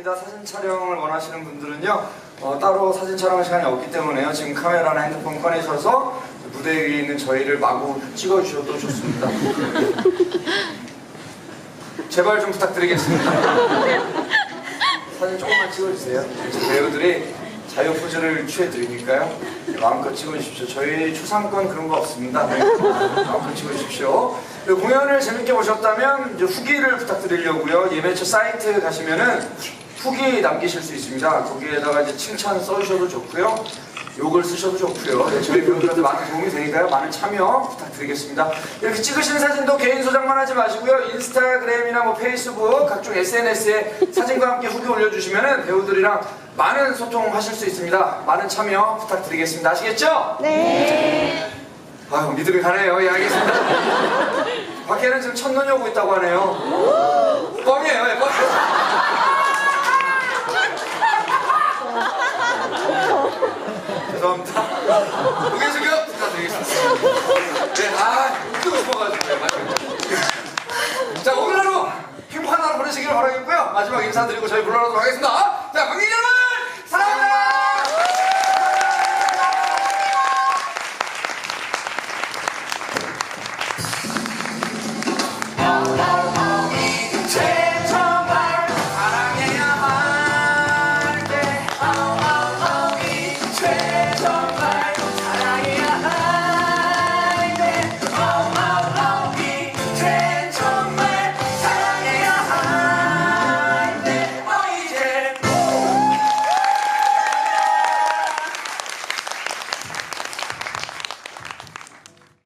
시간입니다. 사진 촬영을 원하시는 분들은요, 어, 따로 사진 촬영 시간이 없기 때문에요. 지금 카메라나 핸드폰 꺼내셔서 무대 위에 있는 저희를 마구 찍어주셔도 좋습니다. 제발 좀 부탁드리겠습니다. 사진 조금만 찍어주세요. 배우들이 자유 포즈를 취해드리니까요. 마음껏 찍어주십시오. 저희 초상권 그런 거 없습니다. 네. 마음껏 찍어주십시오. 공연을 재밌게 보셨다면 후기를 부탁드리려고요. 예매처 사이트 가시면은 후기 남기실 수 있습니다. 거기에다가 이제 칭찬 써주셔도 좋고요. 욕을 쓰셔도 좋고요. 네, 저희 배우들한테 많은 도움이 되니까요. 많은 참여 부탁드리겠습니다. 이렇게 찍으신 사진도 개인 소장만 하지 마시고요. 인스타그램이나 뭐 페이스북 각종 SNS에 사진과 함께 후기 올려주시면 배우들이랑 많은 소통하실 수 있습니다. 많은 참여 부탁드리겠습니다. 아시겠죠? 네. 아유 믿음이 가네요. 예 알겠습니다. 밖에는 지금 첫눈이 오고 있다고 하네요. 뻥이에요. 예, 뻥이에요. 숙여 부탁드리겠습니다. 네, 아, 웃기고 싶어가지고. 자, 오늘 하루 행복한 하루 보내시길 바라겠고요. 마지막 인사드리고 저희 물러나도록 하겠습니다. 자, 관객 여러분!